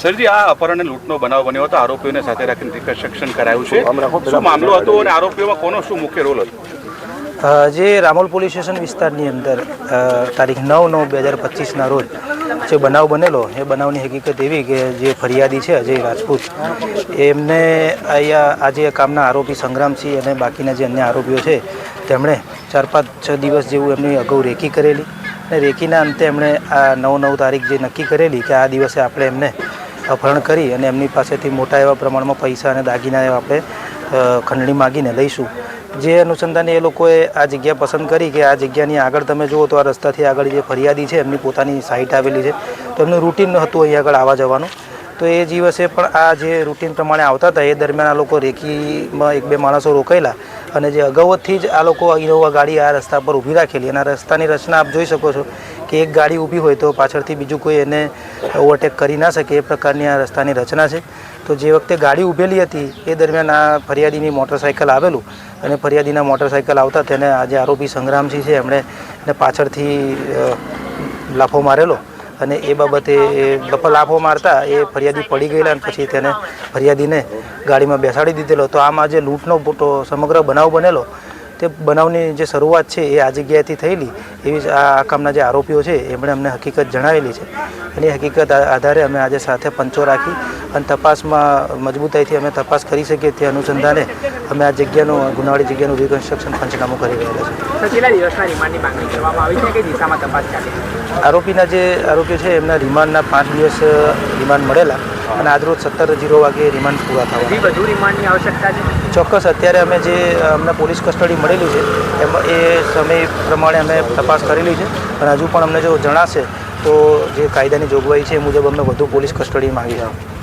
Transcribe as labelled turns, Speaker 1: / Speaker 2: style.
Speaker 1: સરજી આ અપહરણ અને લૂંટનો બનાવ બન્યો હતો. આરોપીઓને સાથે રાખીને રિકન્સ્ટ્રક્શન કરાયું છે. શું મામલો હતો અને આરોપીઓમાં કોનો શું મુખ્ય રોલ હતો?
Speaker 2: જે રામોલ પોલીસ સ્ટેશન વિસ્તારની અંદર તારીખ નવ નવ બે હજાર પચીસના રોજ જે બનાવ બનેલો એ બનાવની હકીકત એવી કે જે ફરિયાદી છે અજય રાજપૂત એમને અહીંયા આજે કામના આરોપી સંગ્રામસિંહ અને બાકીના જે અન્ય આરોપીઓ છે તેમણે ચાર પાંચ છ દિવસ જેવું એમની અગાઉ રેકી કરેલી અને રેકીના અંતે એમણે આ નવ નવ તારીખ જે નક્કી કરેલી કે આ દિવસે આપણે એમને અપહરણ કરી અને એમની પાસેથી મોટા એવા પ્રમાણમાં પૈસા અને દાગીના આપણે ખંડણી માગીને લઈશું. જે અનુસંધાને એ લોકોએ આ જગ્યા પસંદ કરી કે આ જગ્યાની આગળ તમે જુઓ તો આ રસ્તાથી આગળ જે ફરિયાદી છે, એમની પોતાની સાઇટ આવેલી છે, તો એમનું રૂટીન હતું અહીં આગળ આવવા જવાનું. તો એ દિવસે પણ આ જે રૂટીન પ્રમાણે આવતા હતા, એ દરમિયાન આ લોકો રેકીમાં એક બે માણસો રોકાયેલા અને જે અગાઉથી જ આ લોકો ઇનોવા ગાડી આ રસ્તા પર ઊભી રાખેલી. અને આ રસ્તાની રચના આપ જોઈ શકો છો કે એક ગાડી ઊભી હોય તો પાછળથી બીજું કોઈ એને ઓવરટેક કરી ના શકે એ પ્રકારની આ રસ્તાની રચના છે. તો જે વખતે ગાડી ઊભેલી હતી એ દરમિયાન આ ફરિયાદીની મોટરસાઇકલ આવેલું અને ફરિયાદીના મોટરસાઇકલ આવતા તેને આજે આરોપી સંગ્રામસિંહ છે. એમણે એને પાછળથી લાફો મારેલો અને એ બાબતે લાફો મારતા એ ફરિયાદી પડી ગયેલા અને પછી તેને ફરિયાદીને ગાડીમાં બેસાડી દીધેલો. તો આમાં જે લૂંટનો સમગ્ર બનાવ બનેલો તે બનાવની જે શરૂઆત છે એ આ જગ્યાએથી થયેલી એવી આ કામના જે આરોપીઓ છે એમણે અમને હકીકત જણાવેલી છે. અને એ હકીકત આધારે અમે આજે સાથે પંચો રાખી અને તપાસમાં મજબૂતાઈથી અમે તપાસ કરી શકીએ તે અનુસંધાને અમે આ જગ્યાનું ગુનાવાળી જગ્યાનું રિકન્સ્ટ્રક્શન પંચનામું કરી રહ્યા
Speaker 3: છે?
Speaker 2: આરોપીના જે આરોપીઓ છે એમના રિમાન્ડના પાંચ દિવસ રિમાન્ડ મળેલા. અને આજરોજ સત્તર જીરો વાગે રિમાન્ડ પૂરા થવા
Speaker 3: વધુ રિમાન્ડની આવશ્યકતા છે?
Speaker 2: ચોક્કસ અત્યારે અમે જે અમને પોલીસ કસ્ટડી મળેલી છે એમાં એ સમય પ્રમાણે અમે તપાસ કરેલી છે. અને હજુ પણ અમને જો જણાશે તો જે કાયદાની જોગવાઈ છે એ મુજબ અમને વધુ પોલીસ કસ્ટડી માંગી છે.